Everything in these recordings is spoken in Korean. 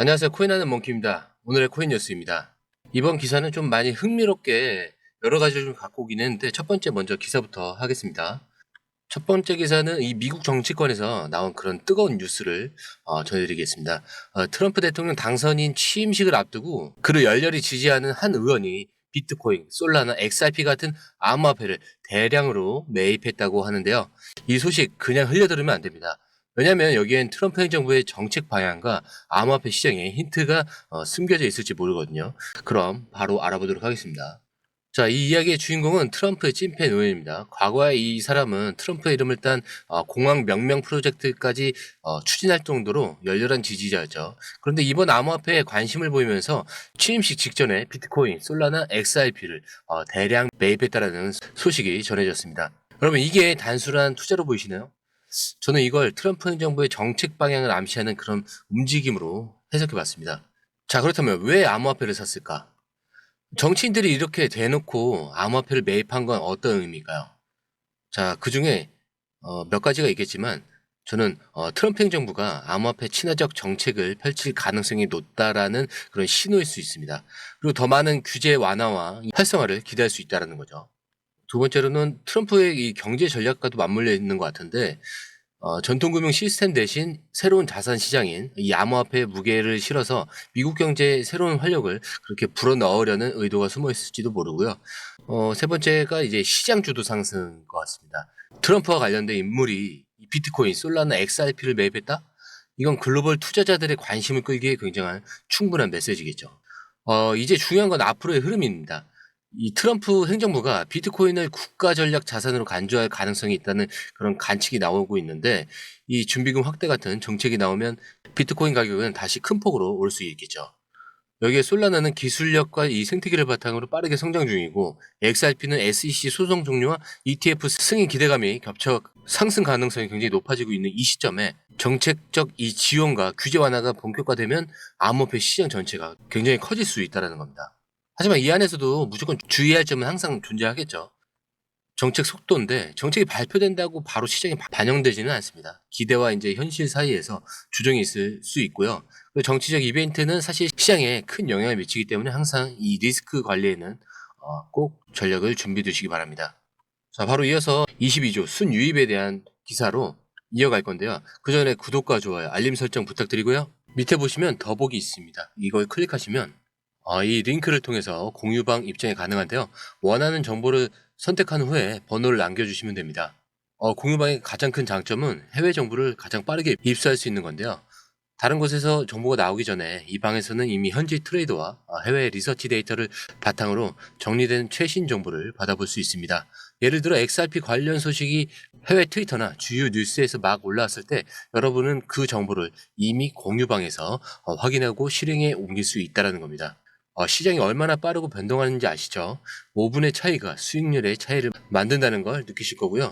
안녕하세요. 코인하는 몽키입니다. 오늘의 코인 뉴스입니다. 이번 기사는 좀 많이 흥미롭게 여러 가지를 좀 갖고 오긴 했는데 첫 번째 먼저 기사부터 하겠습니다. 첫 번째 기사는 이 미국 정치권에서 나온 그런 뜨거운 뉴스를 어, 전해드리겠습니다. 어, 트럼프 대통령 당선인 취임식을 앞두고 그를 열렬히 지지하는 한 의원이 비트코인, 솔라나, XRP 같은 암호화폐를 대량으로 매입했다고 하는데요. 이 소식 그냥 흘려들으면 안 됩니다. 왜냐하면 여기엔 트럼프 행정부의 정책 방향과 암호화폐 시장에 힌트가 어, 숨겨져 있을지 모르거든요. 그럼 바로 알아보도록 하겠습니다. 자, 이 이야기의 주인공은 트럼프의 찐팬 의원입니다. 과거에 이 사람은 트럼프의 이름을 딴 어, 공항 명명 프로젝트까지 어, 추진할 정도로 열렬한 지지자였죠. 그런데 이번 암호화폐에 관심을 보이면서 취임식 직전에 비트코인, 솔라나, XRP를 어, 대량 매입했다라는 소식이 전해졌습니다. 여러분 이게 단순한 투자로 보이시나요? 저는 이걸 트럼프 행정부의 정책 방향을 암시하는 그런 움직임으로 해석해 봤습니다. 자, 그렇다면 왜 암호화폐를 샀을까? 정치인들이 이렇게 대놓고 암호화폐를 매입한 건 어떤 의미일까요? 자, 그 중에 어, 몇 가지가 있겠지만 저는 어, 트럼프 행정부가 암호화폐 친화적 정책을 펼칠 가능성이 높다라는 그런 신호일 수 있습니다. 그리고 더 많은 규제 완화와 활성화를 기대할 수 있다는 거죠. 두 번째로는 트럼프의 이 경제 전략과도 맞물려 있는 것 같은데 어, 전통금융 시스템 대신 새로운 자산 시장인 이 암호화폐 무게를 실어서 미국 경제에 새로운 활력을 그렇게 불어넣으려는 의도가 숨어 있을지도 모르고요. 어, 세 번째가 이제 시장 주도 상승인 것 같습니다. 트럼프와 관련된 인물이 이 비트코인, 솔라나 XRP를 매입했다? 이건 글로벌 투자자들의 관심을 끌기에 굉장한 충분한 메시지겠죠. 어, 이제 중요한 건 앞으로의 흐름입니다. 이 트럼프 행정부가 비트코인을 국가 전략 자산으로 간주할 가능성이 있다는 그런 관측이 나오고 있는데 이 준비금 확대 같은 정책이 나오면 비트코인 가격은 다시 큰 폭으로 올 수 있겠죠. 여기에 솔라나는 기술력과 이 생태계를 바탕으로 빠르게 성장 중이고 XRP는 SEC 소송 종료와 ETF 승인 기대감이 겹쳐 상승 가능성이 굉장히 높아지고 있는 이 시점에 정책적 이 지원과 규제 완화가 본격화되면 암호화폐 시장 전체가 굉장히 커질 수 있다는 겁니다. 하지만 이 안에서도 무조건 주의할 점은 항상 존재하겠죠. 정책 속도인데 정책이 발표된다고 바로 시장에 바- 반영되지는 않습니다. 기대와 이제 현실 사이에서 조정이 있을 수 있고요. 그리고 정치적 이벤트는 사실 시장에 큰 영향을 미치기 때문에 항상 이 리스크 관리에는 어, 꼭 전략을 준비해 두시기 바랍니다. 자, 바로 이어서 22조 순유입에 대한 기사로 이어갈 건데요. 그 전에 구독과 좋아요, 알림 설정 부탁드리고요. 밑에 보시면 더보기 있습니다. 이걸 클릭하시면 어, 이 링크를 통해서 공유방 입장이 가능한데요. 원하는 정보를 선택한 후에 번호를 남겨주시면 됩니다. 어, 공유방의 가장 큰 장점은 해외 정보를 가장 빠르게 입수할 수 있는 건데요. 다른 곳에서 정보가 나오기 전에 이 방에서는 이미 현지 트레이더와 어, 해외 리서치 데이터를 바탕으로 정리된 최신 정보를 받아볼 수 있습니다. 예를 들어 XRP 관련 소식이 해외 트위터나 주요 뉴스에서 막 올라왔을 때 여러분은 그 정보를 이미 공유방에서 어, 확인하고 실행에 옮길 수 있다는 겁니다. 어, 시장이 얼마나 빠르고 변동하는지 아시죠? 5분의 차이가 수익률의 차이를 만든다는 걸 느끼실 거고요.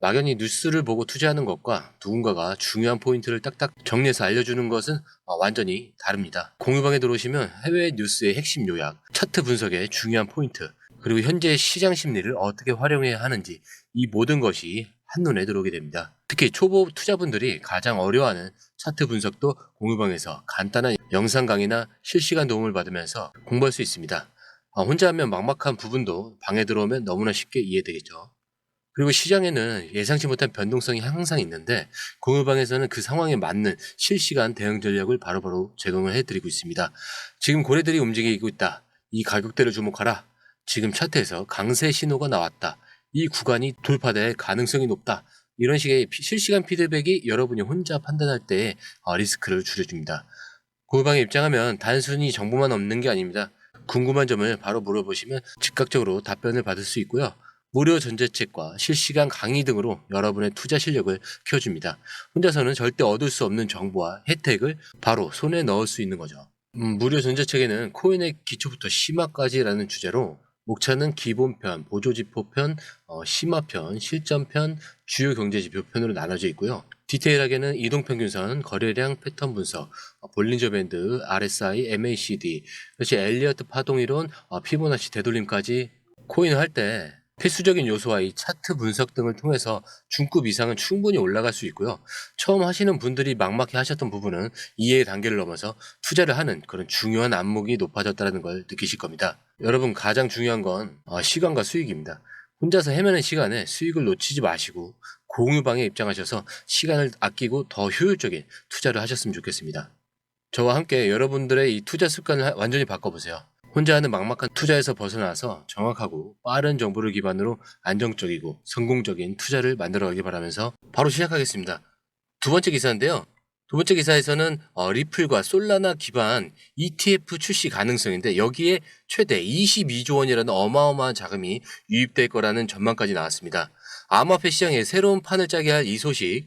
막연히 뉴스를 보고 투자하는 것과 누군가가 중요한 포인트를 딱딱 정리해서 알려주는 것은 어, 완전히 다릅니다. 공유방에 들어오시면 해외 뉴스의 핵심 요약, 차트 분석의 중요한 포인트, 그리고 현재 시장 심리를 어떻게 활용해야 하는지 이 모든 것이 한눈에 들어오게 됩니다. 특히 초보 투자분들이 가장 어려워하는 차트 분석도 공유방에서 간단한 영상 강의나 실시간 도움을 받으면서 공부할 수 있습니다. 아, 혼자 하면 막막한 부분도 방에 들어오면 너무나 쉽게 이해되겠죠. 그리고 시장에는 예상치 못한 변동성이 항상 있는데 공유방에서는 그 상황에 맞는 실시간 대응 전략을 바로바로 제공을 해드리고 있습니다. 지금 고래들이 움직이고 있다. 이 가격대를 주목하라. 지금 차트에서 강세 신호가 나왔다. 이 구간이 돌파될 가능성이 높다. 이런 식의 피- 실시간 피드백이 여러분이 혼자 판단할 때 어, 리스크를 줄여줍니다. 공유방에 입장하면 단순히 정보만 없는 게 아닙니다. 궁금한 점을 바로 물어보시면 즉각적으로 답변을 받을 수 있고요. 무료 전자책과 실시간 강의 등으로 여러분의 투자 실력을 키워줍니다. 혼자서는 절대 얻을 수 없는 정보와 혜택을 바로 손에 넣을 수 있는 거죠. 음, 무료 전자책에는 코인의 기초부터 심화까지라는 주제로 목차는 기본편, 보조지표편, 어, 심화편, 실전편, 주요 경제지표편으로 나눠져 있고요. 디테일하게는 이동평균선, 거래량 패턴 분석, 어, 볼린저 밴드, RSI, MACD, 그렇지 엘리어트 파동이론, 어, 피보나치 되돌림까지 코인을 할 때 필수적인 요소와 이 차트 분석 등을 통해서 중급 이상은 충분히 올라갈 수 있고요. 처음 하시는 분들이 막막해 하셨던 부분은 이해의 단계를 넘어서 투자를 하는 그런 중요한 안목이 높아졌다는 걸 느끼실 겁니다. 여러분 가장 중요한 건 어, 시간과 수익입니다. 혼자서 헤매는 시간에 수익을 놓치지 마시고 공유방에 입장하셔서 시간을 아끼고 더 효율적인 투자를 하셨으면 좋겠습니다. 저와 함께 여러분들의 이 투자 습관을 하- 완전히 바꿔보세요. 혼자 하는 막막한 투자에서 벗어나서 정확하고 빠른 정보를 기반으로 안정적이고 성공적인 투자를 만들어 가길 바라면서 바로 시작하겠습니다. 두 번째 기사인데요. 두 번째 기사에서는 어, 리플과 솔라나 기반 ETF 출시 가능성인데 여기에 최대 22조 원이라는 어마어마한 자금이 유입될 거라는 전망까지 나왔습니다. 암호화폐 시장에 새로운 판을 짜게 할 이 소식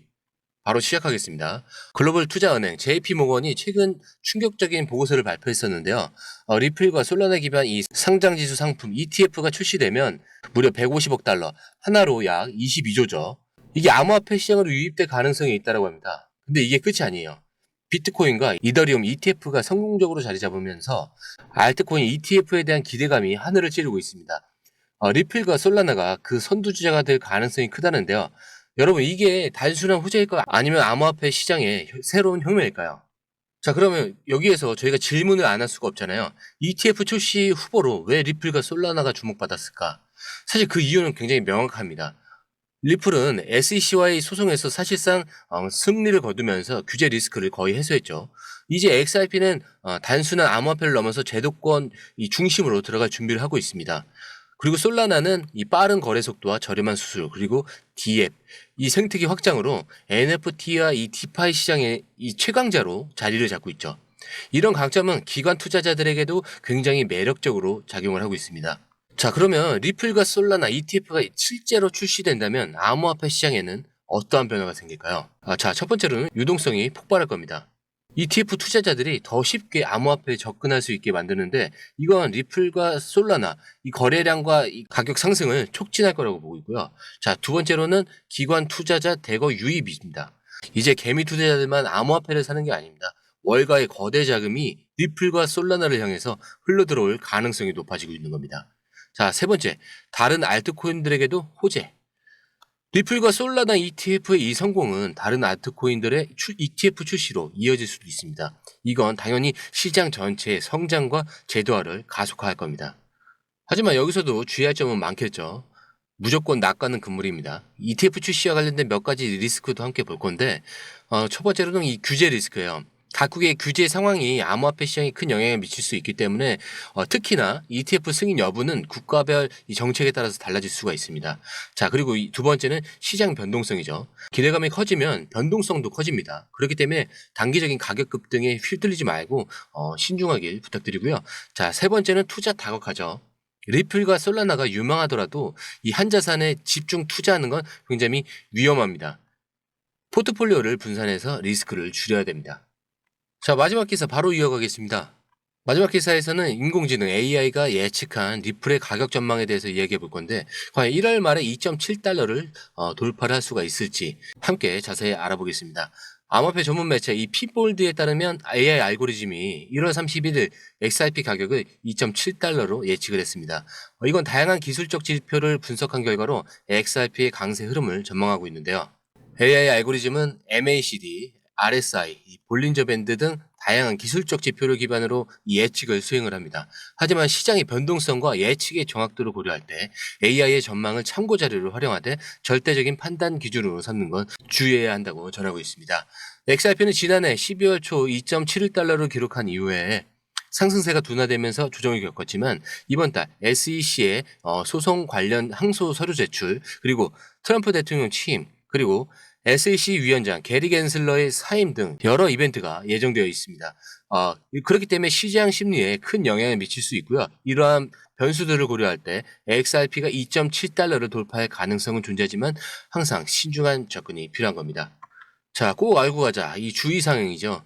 바로 시작하겠습니다. 글로벌 투자은행 JP모건이 최근 충격적인 보고서를 발표했었는데요. 어, 리플과 솔라나 기반 이 상장지수 상품 ETF가 출시되면 무려 150억 달러, 하나로 약 22조죠. 이게 암호화폐 시장으로 유입될 가능성이 있다고 합니다. 근데 이게 끝이 아니에요. 비트코인과 이더리움 ETF가 성공적으로 자리 잡으면서 알트코인 ETF에 대한 기대감이 하늘을 찌르고 있습니다. 어, 리플과 솔라나가 그 선두주자가 될 가능성이 크다는데요. 여러분 이게 단순한 후재일까요? 아니면 암호화폐 시장의 혀- 새로운 혁명일까요? 자 그러면 여기에서 저희가 질문을 안 할 수가 없잖아요. ETF 출시 후보로 왜 리플과 솔라나가 주목받았을까? 사실 그 이유는 굉장히 명확합니다. 리플은 SEC와의 소송에서 사실상 어, 승리를 거두면서 규제 리스크를 거의 해소했죠. 이제 XRP는 어, 단순한 암호화폐를 넘어서 제도권 이 중심으로 들어갈 준비를 하고 있습니다. 그리고 솔라나는 이 빠른 거래 속도와 저렴한 수수료 그리고 D앱 이 생태계 확장으로 NFT와 이 디파이 시장의 이 최강자로 자리를 잡고 있죠. 이런 강점은 기관 투자자들에게도 굉장히 매력적으로 작용을 하고 있습니다. 자, 그러면 리플과 솔라나 ETF가 실제로 출시된다면 암호화폐 시장에는 어떠한 변화가 생길까요? 아, 자, 첫 번째로는 유동성이 폭발할 겁니다. ETF 투자자들이 더 쉽게 암호화폐에 접근할 수 있게 만드는데 이건 리플과 솔라나 이 거래량과 이 가격 상승을 촉진할 거라고 보고 있고요. 자, 두 번째로는 기관 투자자 대거 유입입니다. 이제 개미 투자자들만 암호화폐를 사는 게 아닙니다. 월가의 거대 자금이 리플과 솔라나를 향해서 흘러들어올 가능성이 높아지고 있는 겁니다. 자, 세 번째. 다른 알트코인들에게도 호재. 리플과 솔라나 ETF의 이 성공은 다른 알트코인들의 출- ETF 출시로 이어질 수도 있습니다. 이건 당연히 시장 전체의 성장과 제도화를 가속화할 겁니다. 하지만 여기서도 주의할 점은 많겠죠. 무조건 낙가는 금물입니다. ETF 출시와 관련된 몇 가지 리스크도 함께 볼 건데, 어, 첫 번째로는 이 규제 리스크예요. 각국의 규제 상황이 암호화폐 시장에 큰 영향을 미칠 수 있기 때문에 어, 특히나 ETF 승인 여부는 국가별 이 정책에 따라서 달라질 수가 있습니다. 자 그리고 이두 번째는 시장 변동성이죠. 기대감이 커지면 변동성도 커집니다. 그렇기 때문에 단기적인 가격 급등에 휘둘리지 말고 어, 신중하길 부탁드리고요. 자 세 번째는 투자 다각화죠. 리플과 솔라나가 유망하더라도 이 한 자산에 집중 투자하는 건 굉장히 위험합니다. 포트폴리오를 분산해서 리스크를 줄여야 됩니다. 자, 마지막 기사 바로 이어가겠습니다. 마지막 기사에서는 인공지능 AI가 예측한 리플의 가격 전망에 대해서 이야기해 볼 건데, 과연 1월 말에 2.7달러를 어, 돌파를 할 수가 있을지 함께 자세히 알아보겠습니다. 암호화폐 전문 매체 이 피볼드에 따르면 AI 알고리즘이 1월 31일 XRP 가격을 2.7달러로 예측을 했습니다. 어, 이건 다양한 기술적 지표를 분석한 결과로 XRP의 강세 흐름을 전망하고 있는데요. AI 알고리즘은 MACD, RSI, 이 볼린저 밴드 등 다양한 기술적 지표를 기반으로 이 예측을 수행을 합니다. 하지만 시장의 변동성과 예측의 정확도를 고려할 때 AI의 전망을 참고 자료로 활용하되 절대적인 판단 기준으로 삼는 건 주의해야 한다고 전하고 있습니다. XRP는 지난해 12월 초 2.71달러를 기록한 이후에 상승세가 둔화되면서 조정을 겪었지만 이번 달 SEC의 어, 소송 관련 항소 서류 제출 그리고 트럼프 대통령 취임 그리고 SEC 위원장 게리 겐슬러의 사임 등 여러 이벤트가 예정되어 있습니다. 어, 그렇기 때문에 시장 심리에 큰 영향을 미칠 수 있고요. 이러한 변수들을 고려할 때 XRP가 2.7달러를 돌파할 가능성은 존재하지만 항상 신중한 접근이 필요한 겁니다. 자, 꼭 알고 가자. 이 주의사항이죠.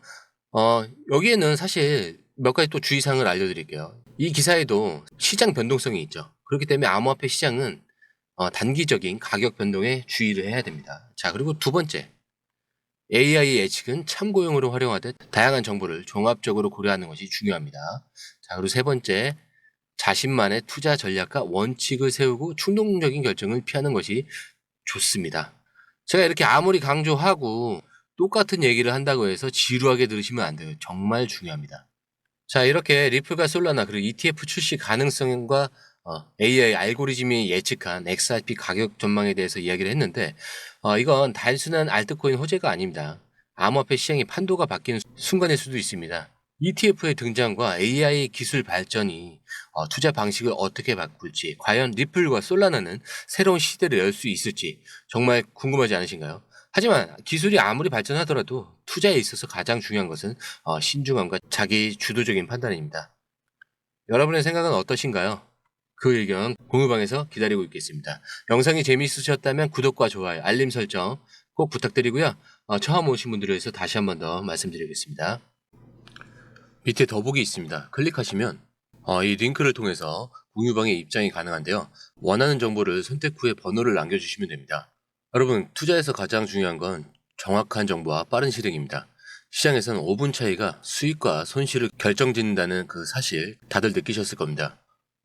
어, 여기에는 사실 몇 가지 또 주의사항을 알려드릴게요. 이 기사에도 시장 변동성이 있죠. 그렇기 때문에 암호화폐 시장은 어, 단기적인 가격 변동에 주의를 해야 됩니다. 자, 그리고 두 번째. AI 예측은 참고용으로 활용하듯 다양한 정보를 종합적으로 고려하는 것이 중요합니다. 자, 그리고 세 번째. 자신만의 투자 전략과 원칙을 세우고 충동적인 결정을 피하는 것이 좋습니다. 제가 이렇게 아무리 강조하고 똑같은 얘기를 한다고 해서 지루하게 들으시면 안 돼요. 정말 중요합니다. 자, 이렇게 리플과 솔라나 그리고 ETF 출시 가능성과 어, AI 알고리즘이 예측한 XRP 가격 전망에 대해서 이야기를 했는데 어, 이건 단순한 알트코인 호재가 아닙니다. 암호화폐 시장의 판도가 바뀌는 순간일 수도 있습니다. ETF의 등장과 AI 기술 발전이 어, 투자 방식을 어떻게 바꿀지, 과연 리플과 솔라나는 새로운 시대를 열 수 있을지 정말 궁금하지 않으신가요? 하지만 기술이 아무리 발전하더라도 투자에 있어서 가장 중요한 것은 어, 신중함과 자기 주도적인 판단입니다. 여러분의 생각은 어떠신가요? 그 의견 공유방에서 기다리고 있겠습니다. 영상이 재미있으셨다면 구독과 좋아요, 알림 설정 꼭 부탁드리고요. 어, 처음 오신 분들을 위해서 다시 한 번 더 말씀드리겠습니다. 밑에 더보기 있습니다. 클릭하시면 어, 이 링크를 통해서 공유방에 입장이 가능한데요. 원하는 정보를 선택 후에 번호를 남겨주시면 됩니다. 여러분, 투자에서 가장 중요한 건 정확한 정보와 빠른 실행입니다. 시장에서는 5분 차이가 수익과 손실을 결정짓는다는 그 사실 다들 느끼셨을 겁니다.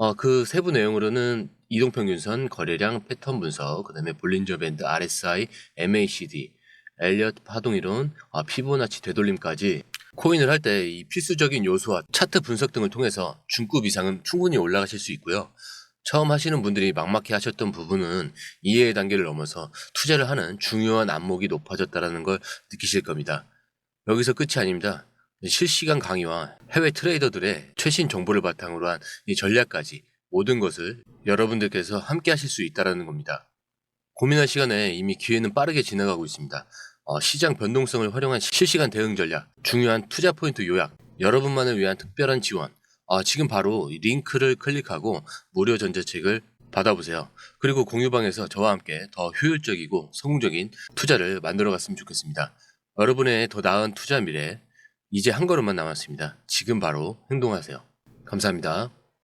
어, 그 세부 내용으로는 이동평균선, 거래량, 패턴 분석, 그 다음에 볼린저 밴드, RSI, MACD, 엘리엇 파동이론, 아, 피보나치 되돌림까지 코인을 할 때 이 필수적인 요소와 차트 분석 등을 통해서 중급 이상은 충분히 올라가실 수 있고요. 처음 하시는 분들이 막막해 하셨던 부분은 이해의 단계를 넘어서 투자를 하는 중요한 안목이 높아졌다는 걸 느끼실 겁니다. 여기서 끝이 아닙니다. 실시간 강의와 해외 트레이더들의 최신 정보를 바탕으로 한 이 전략까지 모든 것을 여러분들께서 함께 하실 수 있다는 겁니다. 고민할 시간에 이미 기회는 빠르게 지나가고 있습니다. 어, 시장 변동성을 활용한 실시간 대응 전략, 중요한 투자 포인트 요약, 여러분만을 위한 특별한 지원, 어, 지금 바로 이 링크를 클릭하고 무료 전자책을 받아보세요. 그리고 공유방에서 저와 함께 더 효율적이고 성공적인 투자를 만들어 갔으면 좋겠습니다. 여러분의 더 나은 투자 미래, 이제 한 걸음만 남았습니다. 지금 바로 행동하세요. 감사합니다.